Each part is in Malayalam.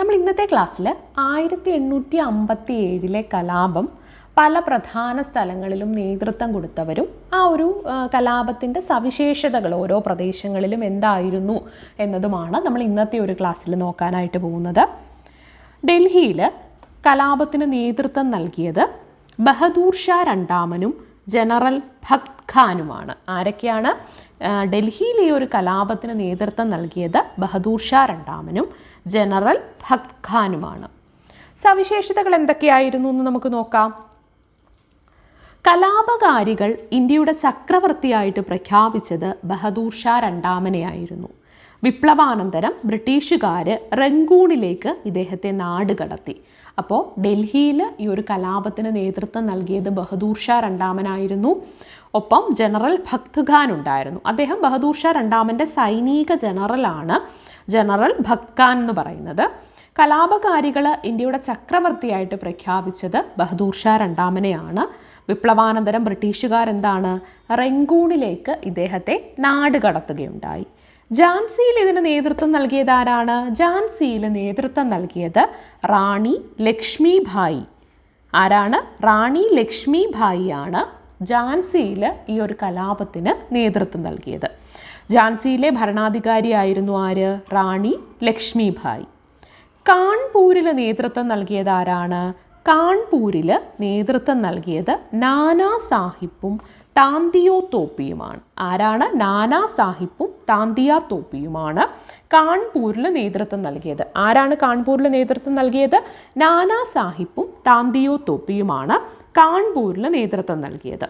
നമ്മൾ ഇന്നത്തെ ക്ലാസ്സിൽ ആയിരത്തി എണ്ണൂറ്റി അമ്പത്തി ഏഴിലെ കലാപം പല പ്രധാന സ്ഥലങ്ങളിലും നേതൃത്വം കൊടുത്തവരും ആ ഒരു കലാപത്തിന്റെ സവിശേഷതകൾ ഓരോ പ്രദേശങ്ങളിലും എന്തായിരുന്നു എന്നതുമാണ് നമ്മൾ ഇന്നത്തെ ഒരു ക്ലാസ്സിൽ നോക്കാനായിട്ട് പോകുന്നത്. ഡൽഹിയിൽ കലാപത്തിന് നേതൃത്വം നൽകിയത് ബഹദൂർ ഷാ രണ്ടാമനും ജനറൽ ഭക്ത് ഖാനുമാണ്. ആരൊക്കെയാണ്? ഈ ഒരു കലാപത്തിന് നേതൃത്വം നൽകിയത് ബഹദൂർ ഷാ രണ്ടാമനും ജനറൽ ഭക്ത് ഖാനുമാണ്. സവിശേഷതകൾ എന്തൊക്കെയായിരുന്നു എന്ന് നമുക്ക് നോക്കാം. കലാപകാരികൾ ഇന്ത്യയുടെ ചക്രവർത്തിയായിട്ട് പ്രഖ്യാപിച്ചത് ബഹദൂർ ഷാ രണ്ടാമനെയായിരുന്നു. വിപ്ലവാനന്തരം ബ്രിട്ടീഷുകാർ റങ്കൂണിലേക്ക് ഇദ്ദേഹത്തെ നാട് കടത്തി. അപ്പോൾ ഡൽഹിയിൽ ഈ ഒരു കലാപത്തിന് നേതൃത്വം നൽകിയത് ബഹദൂർ ഷാ രണ്ടാമനായിരുന്നു. ഒപ്പം ജനറൽ ഭക്ത് ഖാൻ ഉണ്ടായിരുന്നു. അദ്ദേഹം ബഹദൂർ ഷാ രണ്ടാമന്റെ സൈനിക ജനറലാണ്. ജനറൽ ഭക്ത് ഖാൻ എന്ന് പറയുന്നത്. കലാപകാരികൾ ഇന്ത്യയുടെ ചക്രവർത്തിയായിട്ട് പ്രഖ്യാപിച്ചത് ബഹദൂർ ഷാ രണ്ടാമനെയാണ്. വിപ്ലവാനന്തരം ബ്രിട്ടീഷുകാർ എന്താണ് റെങ്കൂണിലേക്ക് ഇദ്ദേഹത്തെ നാട് കടത്തുകയുണ്ടായി. ഝാൻസിയിൽ ഇതിന് നേതൃത്വം നൽകിയത് ആരാണ്? ഝാൻസിയിൽ നേതൃത്വം നൽകിയത് റാണി ലക്ഷ്മിഭായി. ആരാണ്? റാണി ലക്ഷ്മിഭായിയാണ് ഝാൻസിയിൽ ഈ ഒരു കലാപത്തിന് നേതൃത്വം നൽകിയത്. ഝാൻസിയിലെ ഭരണാധികാരിയായിരുന്നു ആര്? റാണി ലക്ഷ്മിഭായി. കാൺപൂരിൽ നേതൃത്വം നൽകിയത് ആരാണ്? കാൺപൂരിൽ നേതൃത്വം നൽകിയത് നാനാ സാഹിബും താന്തിയോ തോപ്പിയുമാണ് ആരാണ്? നാനാ സാഹിബും താന്തിയ തോപ്പിയുമാണ് കാൺപൂരിൽ നേതൃത്വം നൽകിയത്. ആരാണ് കാൺപൂരിൽ നേതൃത്വം നൽകിയത്? നാനാ സാഹിബും താന്തിയോ തോപ്പിയുമാണ് കാൺപൂരിൽ നേതൃത്വം നൽകിയത്.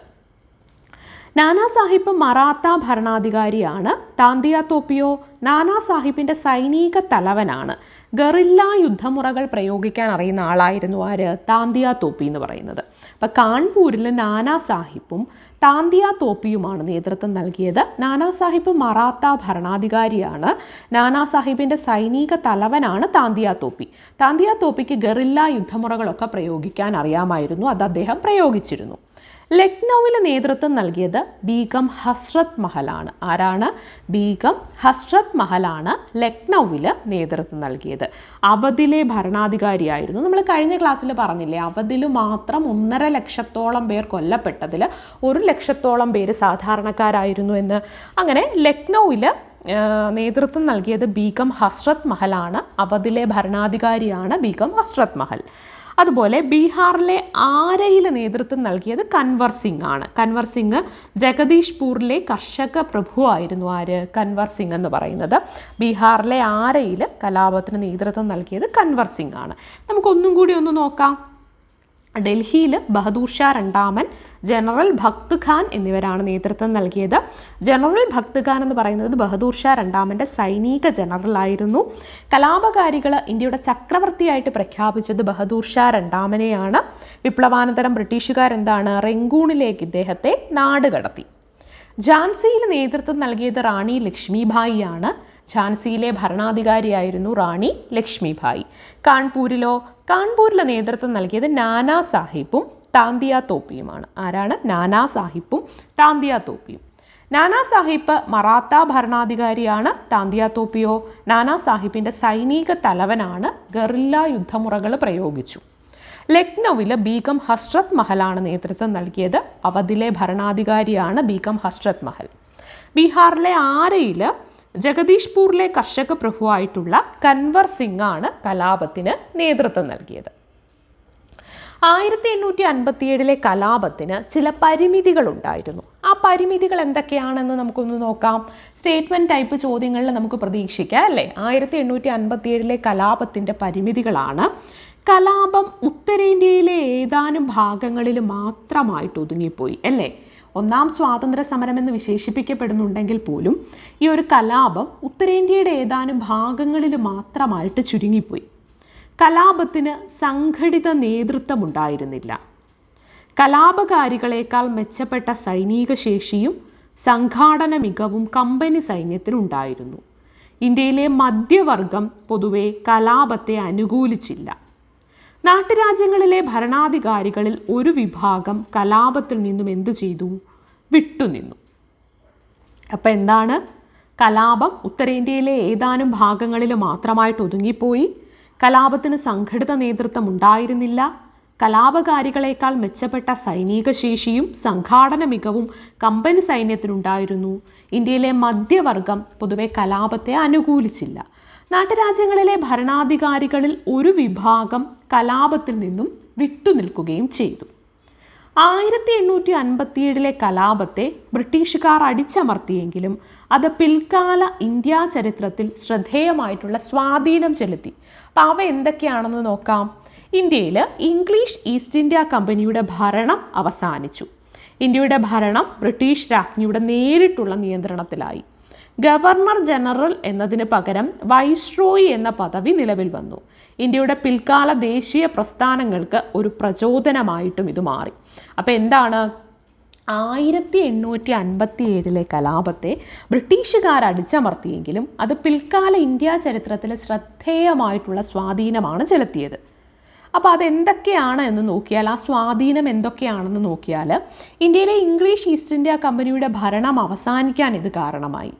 നാനാ സാഹിബ് മറാത്ത ഭരണാധികാരിയാണ്. താന്തിയ തോപ്പിയോ നാനാ സാഹിബിന്റെ സൈനിക തലവനാണ്. ഗറില്ല യുദ്ധമുറകൾ പ്രയോഗിക്കാൻ അറിയുന്ന ആളായിരുന്നു ആര്? താന്തിയ തോപ്പി എന്ന് പറയുന്നത്. അപ്പം കാൺപൂരിൽ നാനാ സാഹിബും താന്തിയ തോപ്പിയുമാണ് നേതൃത്വം നൽകിയത്. നാനാ സാഹിബ് മറാത്ത ഭരണാധികാരിയാണ്. നാനാ സാഹിബിന്റെ സൈനിക തലവനാണ് താന്തിയ തോപ്പി. താന്തിയ തോപ്പിക്ക് ഗറില്ല യുദ്ധമുറകളൊക്കെ പ്രയോഗിക്കാൻ അറിയാമായിരുന്നു. അത് അദ്ദേഹം പ്രയോഗിച്ചിരുന്നു. ലക്നൌവിൽ നേതൃത്വം നൽകിയത് ബീഗം ഹസ്രത് മഹലാണ്. ആരാണ്? ബീഗം ഹസ്രത് മഹലാണ് ലക്നൌവിൽ നേതൃത്വം നൽകിയത്. അവധിലെ ഭരണാധികാരിയായിരുന്നു. നമ്മൾ കഴിഞ്ഞ ക്ലാസ്സിൽ പറഞ്ഞില്ലേ അവധിൽ മാത്രം ഒന്നര ലക്ഷത്തോളം പേർ കൊല്ലപ്പെട്ടതിൽ ഒരു ലക്ഷത്തോളം പേര് സാധാരണക്കാരായിരുന്നു എന്ന്. അങ്ങനെ ലക്നൌവിൽ നേതൃത്വം നൽകിയത് ബീഗം ഹസ്രത് മഹലാണ്. അവധിലെ ഭരണാധികാരിയാണ് ബീഗം ഹസ്രത് മഹൽ. അതുപോലെ ബീഹാറിലെ ആരയിൽ നേതൃത്വം നൽകിയത് കൻവർ സിംഗ് ആണ്. കൻവർ സിംഗ് ജഗദീഷ്പൂരിലെ കർഷക പ്രഭുവായിരുന്നു ആര്? കൻവർ സിംഗ് എന്ന് പറയുന്നത്. ബീഹാറിലെ ആരയിൽ കലാപത്തിന് നേതൃത്വം നൽകിയത് കൻവർ സിംഗ് ആണ്. നമുക്കൊന്നും കൂടി ഒന്ന് നോക്കാം. ഡൽഹിയിൽ ബഹദൂർ ഷാ രണ്ടാമൻ ജനറൽ ഭക്ത് ഖാൻ എന്നിവരാണ് നേതൃത്വം നൽകിയത്. ജനറൽ ഭക്ത് ഖാൻ എന്ന് പറയുന്നത് ബഹദൂർ ഷാ രണ്ടാമന്റെ സൈനിക ജനറലായിരുന്നു കലാപകാരികൾ ഇന്ത്യയുടെ ചക്രവർത്തിയായിട്ട് പ്രഖ്യാപിച്ചത് ബഹദൂർ ഷാ രണ്ടാമനെയാണ്. വിപ്ലവാനന്തരം ബ്രിട്ടീഷുകാർ എന്താണ് റെങ്കൂണിലേക്ക് ഇദ്ദേഹത്തെ നാട് കടത്തി ഝാൻസിയിൽ നേതൃത്വം നൽകിയത് റാണി ലക്ഷ്മിഭായിയാണ് ഝാൻസിയിലെ ഭരണാധികാരിയായിരുന്നു റാണി ലക്ഷ്മിഭായി. കാൺപൂരിലോ കാൺപൂരിലെ നേതൃത്വം നൽകിയത് നാനാ സാഹിബും താന്തിയ തോപ്പിയുമാണ്. ആരാണ്? നാനാ സാഹിബും താന്തിയ തോപ്പിയും. നാനാ സാഹിബ് മറാത്ത ഭരണാധികാരിയാണ് താന്തിയ തോപ്പിയോ? നാനാ സാഹിബിന്റെ സൈനിക തലവനാണ് ഗറില്ല യുദ്ധമുറകൾ പ്രയോഗിച്ചു. ലക്നൌവിലെ ബീഗം ഹസ്രത് മഹലാണ് നേതൃത്വം നൽകിയത് അവധിലെ ഭരണാധികാരിയാണ് ബീഗം ഹസ്രത് മഹൽ. ബീഹാറിലെ ആരയിൽ ജഗദീഷ്പൂരിലെ കർഷക പ്രഭുവായിട്ടുള്ള കൻവർ സിംഗ് ആണ് കലാപത്തിന് നേതൃത്വം നൽകിയത്. ആയിരത്തി എണ്ണൂറ്റി അൻപത്തിയേഴിലെ കലാപത്തിന് ചില പരിമിതികളുണ്ടായിരുന്നു. ആ പരിമിതികൾ എന്തൊക്കെയാണെന്ന് നമുക്കൊന്ന് നോക്കാം. സ്റ്റേറ്റ്മെന്റ് ടൈപ്പ് ചോദ്യങ്ങളിൽ നമുക്ക് പ്രതീക്ഷിക്കാം അല്ലേ? ആയിരത്തി എണ്ണൂറ്റി അൻപത്തിയേഴിലെ കലാപത്തിന്റെ പരിമിതികളാണ്. കലാപം ഉത്തരേന്ത്യയിലെ ഏതാനും ഭാഗങ്ങളിൽ മാത്രമായിട്ട് ഒതുങ്ങിപ്പോയി അല്ലേ? ഒന്നാം സ്വാതന്ത്ര്യ സമരം എന്ന് വിശേഷിപ്പിക്കപ്പെടുന്നുണ്ടെങ്കിൽ പോലും ഈ ഒരു കലാപം ഉത്തരേന്ത്യയുടെ ഏതാനും ഭാഗങ്ങളിൽ മാത്രമായിട്ട് ചുരുങ്ങിപ്പോയി. കലാപത്തിന് സംഘടിത നേതൃത്വമുണ്ടായിരുന്നില്ല. കലാപകാരികളേക്കാൾ മെച്ചപ്പെട്ട സൈനിക ശേഷിയും സംഘാടന മികവും കമ്പനി സൈന്യത്തിനുണ്ടായിരുന്നു ഇന്ത്യയിലെ മധ്യവർഗം പൊതുവെ കലാപത്തെ അനുകൂലിച്ചില്ല. നാട്ടുരാജ്യങ്ങളിലെ ഭരണാധികാരികളിൽ ഒരു വിഭാഗം കലാപത്തിൽ നിന്നും എന്തു ചെയ്തു? വിട്ടുനിന്നു അപ്പം എന്താണ്? കലാപം ഉത്തരേന്ത്യയിലെ ഏതാനും ഭാഗങ്ങളിൽ മാത്രമായിട്ട് ഒതുങ്ങിപ്പോയി. കലാപത്തിന് സംഘടിത നേതൃത്വം ഉണ്ടായിരുന്നില്ല. കലാപകാരികളേക്കാൾ മെച്ചപ്പെട്ട സൈനിക ശേഷിയും സംഘാടന മികവും കമ്പനി സൈന്യത്തിനുണ്ടായിരുന്നു. ഇന്ത്യയിലെ മധ്യവർഗം പൊതുവെ കലാപത്തെ അനുകൂലിച്ചില്ല. നാട്ടുരാജ്യങ്ങളിലെ ഭരണാധികാരികളിൽ ഒരു വിഭാഗം കലാപത്തിൽ നിന്നും വിട്ടുനിൽക്കുകയും ചെയ്തു. ആയിരത്തി എണ്ണൂറ്റി അൻപത്തിയേഴിലെ കലാപത്തെ ബ്രിട്ടീഷുകാർ അടിച്ചമർത്തിയെങ്കിലും അത് പിൽക്കാല ഇന്ത്യാ ചരിത്രത്തിൽ ശ്രദ്ധേയമായിട്ടുള്ള സ്വാധീനം ചെലുത്തി. അപ്പോൾ അവ എന്തൊക്കെയാണെന്ന് നോക്കാം. ഇന്ത്യയിൽ ഇംഗ്ലീഷ് ഈസ്റ്റ് ഇന്ത്യ കമ്പനിയുടെ ഭരണം അവസാനിച്ചു. ഇന്ത്യയുടെ ഭരണം ബ്രിട്ടീഷ് രാജ്ഞിയുടെ നേരിട്ടുള്ള നിയന്ത്രണത്തിലായി. ഗവർണർ ജനറൽ എന്നതിന് പകരം വൈസ്രോയി എന്ന പദവി നിലവിൽ വന്നു. ഇന്ത്യയുടെ പിൽക്കാല ദേശീയ പ്രസ്ഥാനങ്ങൾക്ക് ഒരു പ്രചോദനമായിട്ടും ഇത് മാറി. അപ്പോൾ എന്താണ്? ആയിരത്തി എണ്ണൂറ്റി അൻപത്തി ഏഴിലെ കലാപത്തെ ബ്രിട്ടീഷുകാർ അടിച്ചമർത്തിയെങ്കിലും അത് പിൽക്കാല ഇന്ത്യ ചരിത്രത്തിൽ ശ്രദ്ധേയമായിട്ടുള്ള സ്വാധീനമാണ് ചെലുത്തിയത്. അപ്പോൾ അതെന്തൊക്കെയാണ് എന്ന് നോക്കിയാൽ ആ സ്വാധീനം എന്തൊക്കെയാണെന്ന് നോക്കിയാൽ ഇന്ത്യയിലെ ഇംഗ്ലീഷ് ഈസ്റ്റ് ഇന്ത്യ കമ്പനിയുടെ ഭരണം അവസാനിക്കാൻ ഇത് കാരണമായി.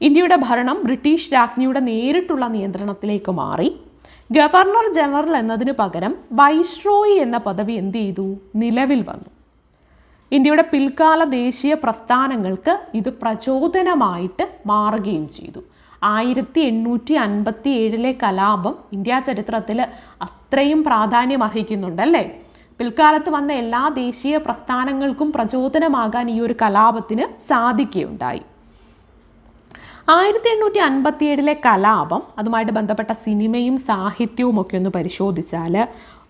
ഇന്ത്യയുടെ ഭരണം ബ്രിട്ടീഷ് രാജ്ഞിയുടെ നേരിട്ടുള്ള നിയന്ത്രണത്തിലേക്ക് മാറി. ഗവർണർ ജനറൽ എന്നതിന് പകരം വൈസ്രോയി എന്ന പദവി എന്ത് ചെയ്തു? നിലവിൽ വന്നു. ഇന്ത്യയുടെ പിൽക്കാല ദേശീയ പ്രസ്ഥാനങ്ങൾക്ക് ഇത് പ്രചോദനമായിട്ട് മാറുകയും ചെയ്തു. ആയിരത്തി എണ്ണൂറ്റി അൻപത്തി ഏഴിലെ കലാപം ഇന്ത്യ ചരിത്രത്തിൽ അത്രയും പ്രാധാന്യം അർഹിക്കുന്നുണ്ടല്ലേ? പിൽക്കാലത്ത് വന്ന എല്ലാ ദേശീയ പ്രസ്ഥാനങ്ങൾക്കും പ്രചോദനമാകാൻ ഈ ഒരു കലാപത്തിന് സാധിക്കുകയുണ്ടായി. ആയിരത്തി എണ്ണൂറ്റി അൻപത്തി ഏഴിലെ കലാപം അതുമായിട്ട് ബന്ധപ്പെട്ട സിനിമയും സാഹിത്യവും ഒക്കെ ഒന്ന് പരിശോധിച്ചാൽ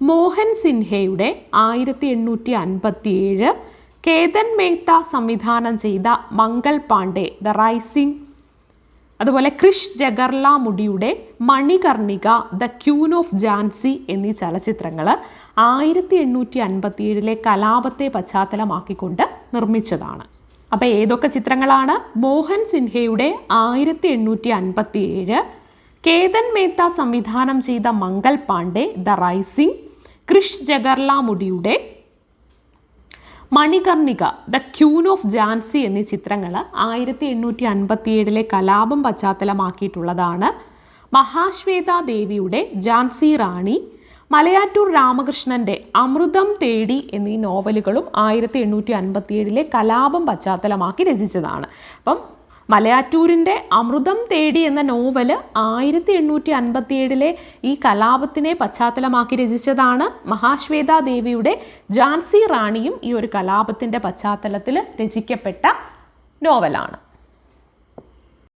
മോഹൻ സിൻഹയുടെ ആയിരത്തി എണ്ണൂറ്റി അൻപത്തി ഏഴ് കേതൻ മേത്ത സംവിധാനം ചെയ്ത മംഗൾ പാണ്ഡെ ദ റൈസിംഗ് അതുപോലെ ക്രിഷ് ജഗർല മുടിയുടെ Manikarnika the queen of Jhansi എന്നീ ചലച്ചിത്രങ്ങൾ ആയിരത്തി എണ്ണൂറ്റി അൻപത്തി ഏഴിലെ കലാപത്തെ പശ്ചാത്തലമാക്കിക്കൊണ്ട് നിർമ്മിച്ചതാണ്. അപ്പോൾ ഏതൊക്കെ ചിത്രങ്ങളാണ്? മോഹൻ സിൻഹയുടെ ആയിരത്തി എണ്ണൂറ്റി അൻപത്തി ഏഴ് കേതൻ മേത്ത സംവിധാനം ചെയ്ത Mangal Pandey the rising Krish ജഗർലാമുടിയുടെ Manikarnika the queen of Jhansi എന്നീ ചിത്രങ്ങൾ ആയിരത്തി എണ്ണൂറ്റി അൻപത്തി ഏഴിലെ കലാപം പശ്ചാത്തലമാക്കിയിട്ടുള്ളതാണ്. മഹാശ്വേത ദേവിയുടെ ജാൻസി റാണി മലയാറ്റൂർ രാമകൃഷ്ണന്റെ അമൃതം തേടി എന്നീ നോവലുകളും ആയിരത്തി എണ്ണൂറ്റി അൻപത്തി ഏഴിലെ കലാപം പശ്ചാത്തലമാക്കി രചിച്ചതാണ്. അപ്പം മലയാറ്റൂരിന്റെ അമൃതം തേടി എന്ന നോവൽ ആയിരത്തി എണ്ണൂറ്റി അൻപത്തി ഏഴിലെ ഈ കലാപത്തിനെ പശ്ചാത്തലമാക്കി രചിച്ചതാണ്. മഹാശ്വേതാ ദേവിയുടെ ജാൻസി റാണിയും ഈ ഒരു കലാപത്തിന്റെ പശ്ചാത്തലത്തിൽ രചിക്കപ്പെട്ട നോവലാണ്.